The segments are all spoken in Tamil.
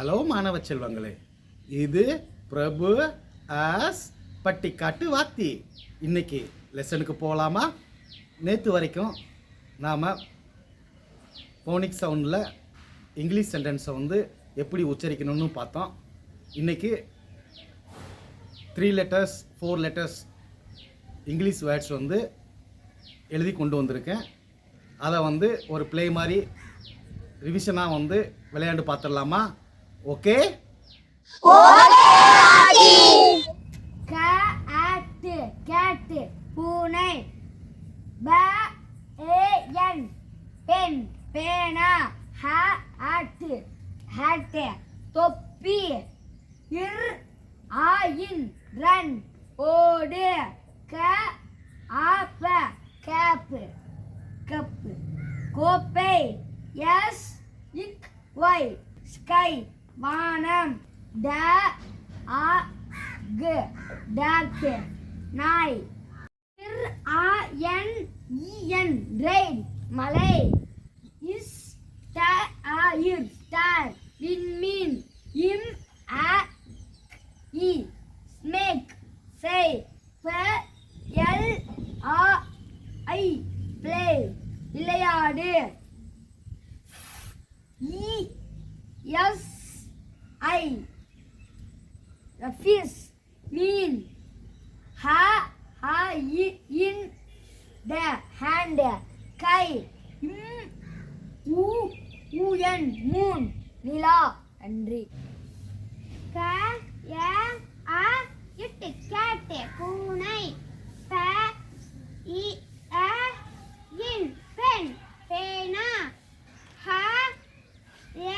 ஹலோ மாணவ செல்வங்களே இது பிரபு ஆஸ் பட்டிக்காட்டு வாத்தி. இன்னைக்கு லெசனுக்கு போகலாமா நேற்று வரைக்கும் நாம் போனிக் சவுண்டில் இங்கிலீஷ் சென்டென்ஸை வந்து எப்படி உச்சரிக்கணும்னு பார்த்தோம். இன்றைக்கி three letters four letters English words வந்து எழுதி கொண்டு வந்திருக்கேன். அதை வந்து ஒரு ப்ளே மாதிரி ரிவிஷனாக வந்து விளையாண்டு பார்த்துடலாமா? ஓகே காட்டு கேட்டு பூனை. ப ஏ என். பெண். பேனா. ஹ ஆட்டு. ஹேட்டு. தொப்பி. இர் ஆயின். ரன். ஓடு. க ஆப்ப. கேப்பு. கப்பு. கோப்பை. S K Y. ஸ்கை. வானம் ட ஆ கு டாக் நாய். இர் ஆ என் இ என். ரெயின். மலை. இஸ் ட ஆ இர். ஸ்டார். விண்மீன் இம் ஆ இ ஸ்னேக் சே ப எல் ஆ ஐ ப்ளே விளையாடு இ எஸ் ஐ fish மீன் ஹ ஹ இ இன் ட ஹேண்ட் கை இம் உ உயன் மூன் நிலா நன்றி க ய அ இட்டு கேட்டு பூனை. ப இ அ இன் பெண் பேனா. ஹ ய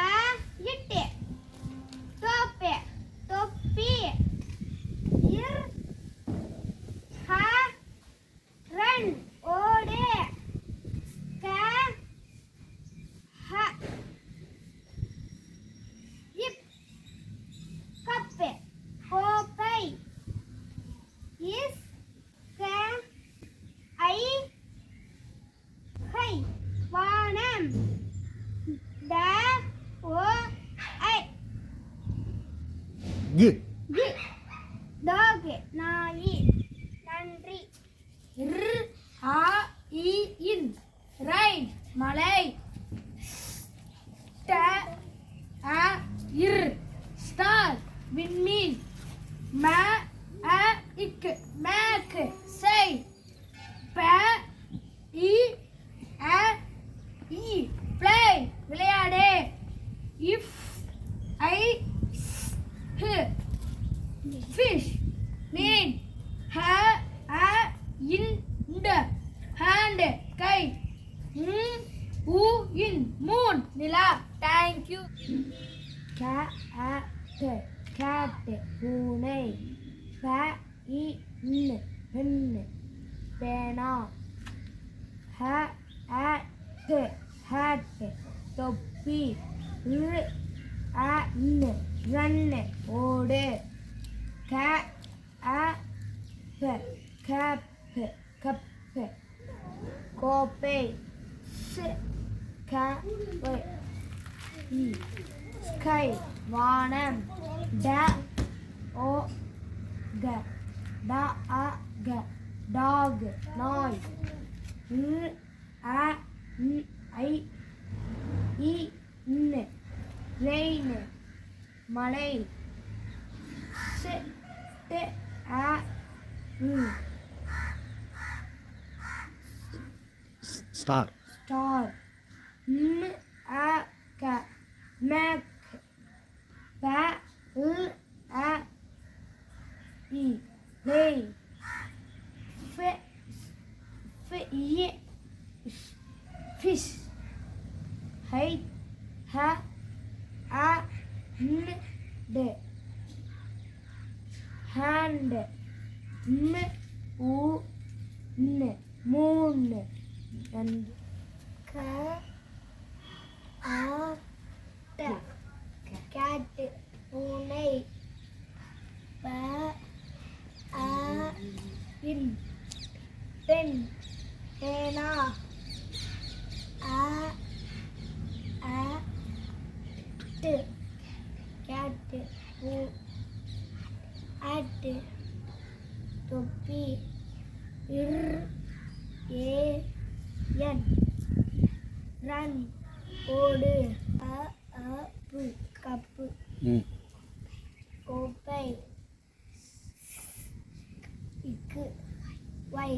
அ இட்டு தொப்பி தொப்பி இர் ஹ ரன் ஓடு க ஹ இப் கப்பு கோப்பை இஸ் க ஐ ஹை வானம் ட ஓ ஐ கி டாக் நாயி நன்றி ர் ஆ இ இன் ரைன் மலை ட அ இர் ஸ்டார் விண்மீன் ம அ இக்கு மேக் செய் ப இ அ இ ப்ளே விளையாடு இஃப் ஐ ஹ் fish மீன் ஹ அ இன் ட ஹேண்ட் கை ம் உ இன் மூன் நிலா தேங்க் யூ cat cat பூனை ப இ இன் பெண் பேனா ஹ அ ட் தொப்பி ர் அ இன் ரன் ஓடு. க அ ப. கப்பு. கப்பு. கோப்பை. ஸ் க இ ஸ்கை. வானம். ட ஓ க. ட அ க டாக் நாய் ர் அ ந் ஐ இ ந் ரெயின் மலை ஸ் ட் அ ம் ஸ்டார் ஸ்டார் ம் அ க மேக் ம் உ ன்னு மூணு நன்றி. க ஆட்ட கேட்டு பூனை ப அ இன் பெண் பேனா அ அ டு கேட்டு ஆட்டு தொப்பி. இர் ஏ என். ரன். ஓடு. அ அ பு. கப்பு. கோப்பை. இக்கு. வை.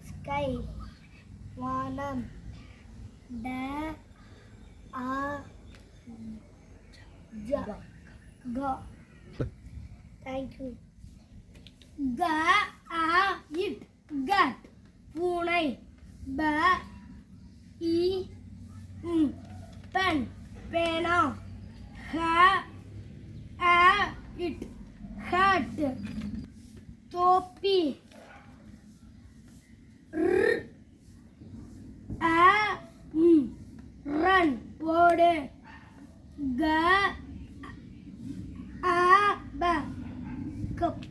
ஸ்கை. வானம். ட ஆ ஜ க தேங்க்யூ. க ஆ இட் கட். பூனை ப இ பென் பேனா ஹ ஆ இட் ஹட். தோப்பி. ஆ ம் ரன். போடு. க ஆ ப கப்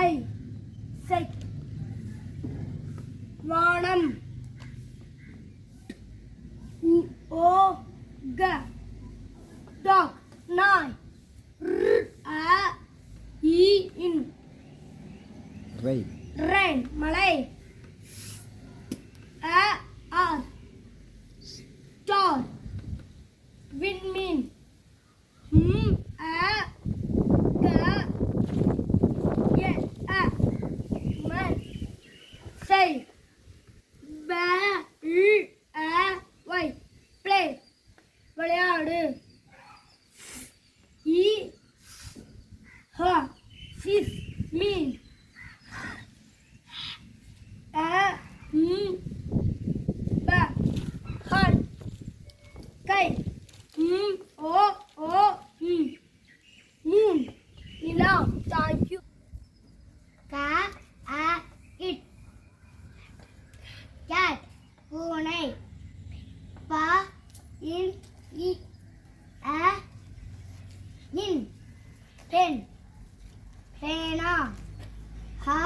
ஐ சை வானம் உ- ஓ க டாக் நாய் ஆ இ இன் ரைட் ரெயின் மலை அ ஆர் ஸ்டார் விண்மீன் ம் அ க எ அ மன் சை ப இ அ ஒய் ப்ளே விளையாடு இ ஹ ஃபிஷ் மீன் a m b ஹன் கை ம் ஓ ஓ ம் மூன் நிலா யூ க அ இட் கேட் பூனை ப இன் இ அ இன் பென் பேனா ஹ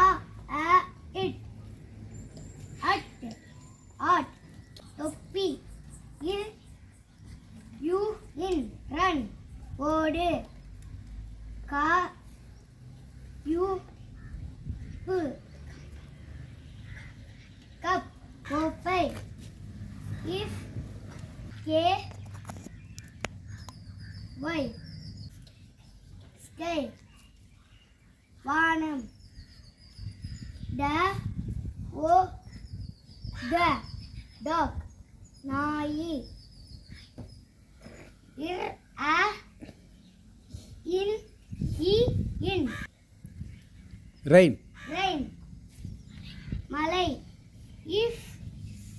அ இட் அட் ஆட் தொப்பி இல் யூ இன் ரன் ஓடு கா யூ பு கப் கோப்பை இஃப் கே ஒய் ஸ்கை வானம் ட ஓ க டாக் நாயி. இர் அ இன் இ இன். ரெயின் ரெயின் மலை if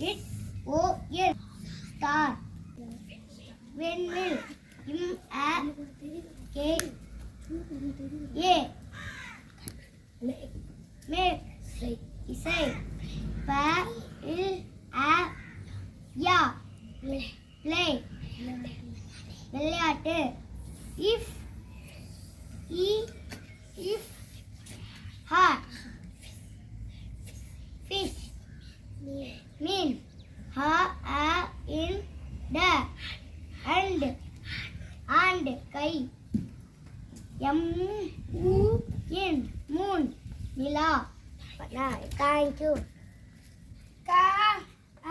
it O N star வெண்ணில் இம் அ கே ஏ மேக் இசை ப இல் அ யா பிளே விளையாட்டு இஃப் இ இஃப் ஹார்ட் fish மீன் ஹ அ இன் ட அண்ட் ஆண்ட் கை. எம் ஊ இன் மூன் நிலா. தேங்க்யூ கா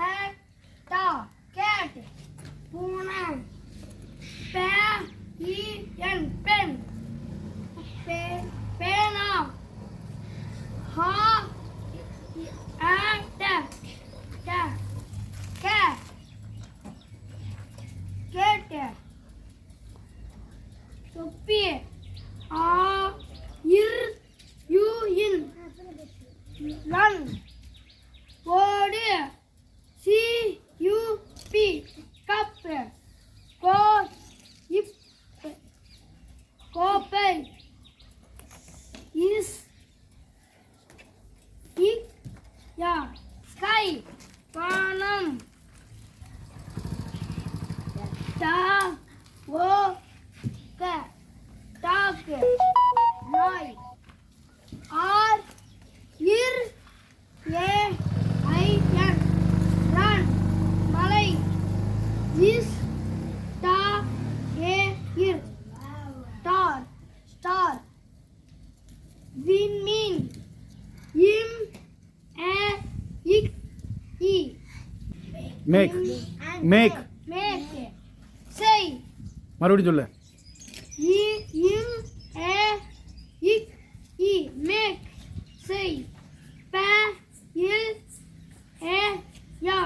அ டா கேட் பூனை பே இ என் பென் பே பேனா. ஹா அ மேக் மேக் மேக் செய் மறுபடியும் சொல்லு. இ இம் ஏ இக் இ மேக் செய் ப இல் ஏ யா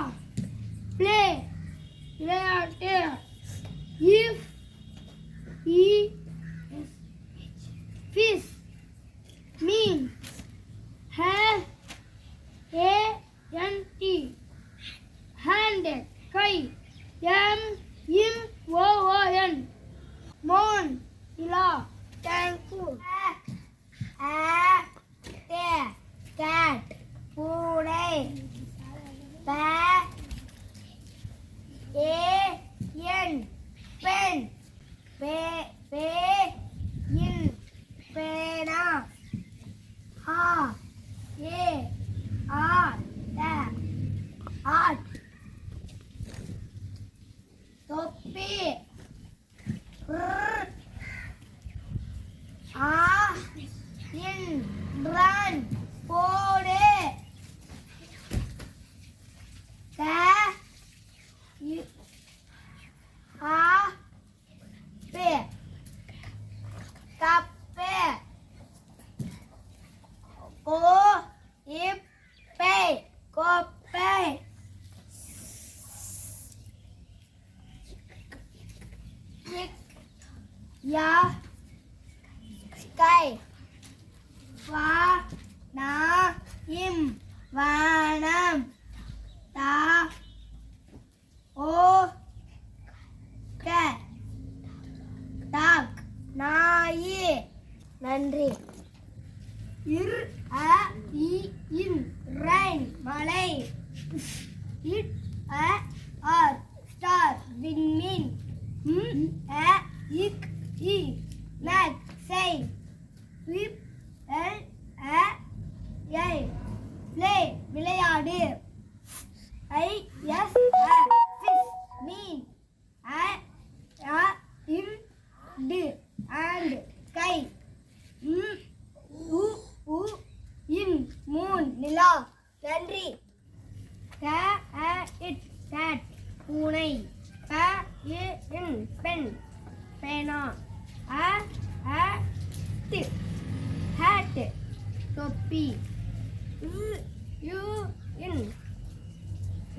யா ஸ்கை வா நா இம் வானம் தா ஓ க டாக் நாயே நன்றி. இர் அ இ இன்.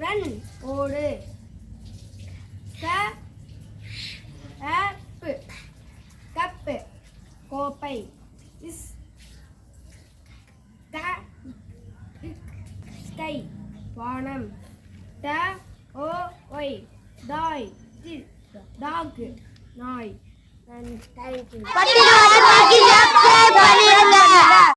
ரன் ஓடு.